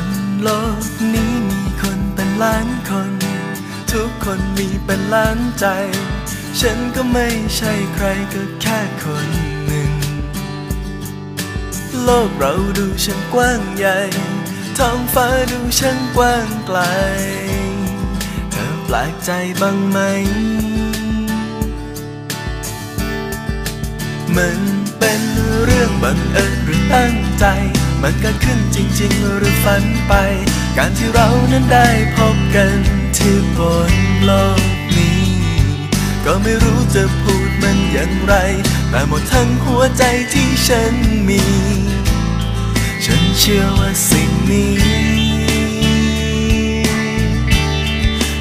นโล้านคน ทุกคนมีเป็นล้านใจ ฉันก็ไม่ใช่ใครก็แค่คนหนึ่ง โลกเราดูช่างกว้างใหญ่ ท้องฟ้าดูช่างกว้างไกล เธอแปลกใจบ้างไหม มันเป็นเรื่องบังเอิญหรือตั้งใจ มันเกิดขึ้นจริง ๆ หรือฝันไป การที่เรานั้นได้พบกันที่บนโลกนี้ ก็ไม่รู้จะพูดมันอย่างไร แต่หมดทั้งหัวใจที่ฉันมี ฉันเชื่อว่าสิ่งนี้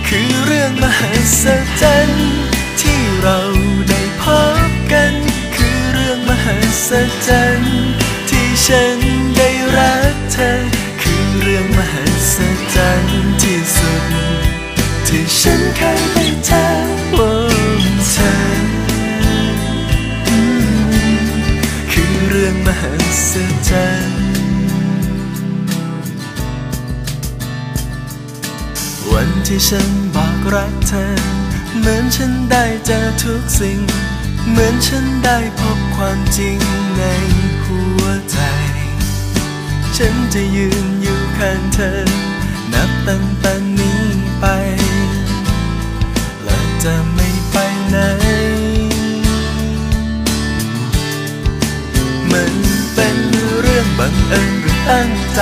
คือเรื่องมหัศจรรย์ ที่ฉันบอกรักเธอ เหมือนฉันได้เจอทุกสิ่ง เหมือนฉันได้พบความจริงในหัวใจ ฉันจะยืนอยู่ข้างเธอ นับตั้งแต่นี้ไป และจะไม่ไปไหน มันเป็นเรื่องบังเอิญหรือตั้งใจ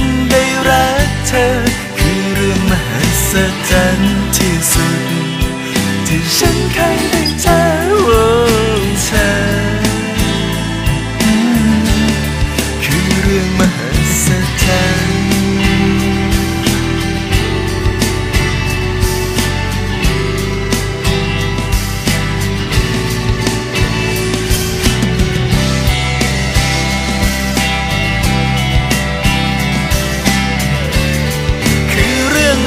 ธอ คือเรื่องมหัศจรรย์ที่สุด ที่ฉันเคยได้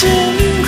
是你。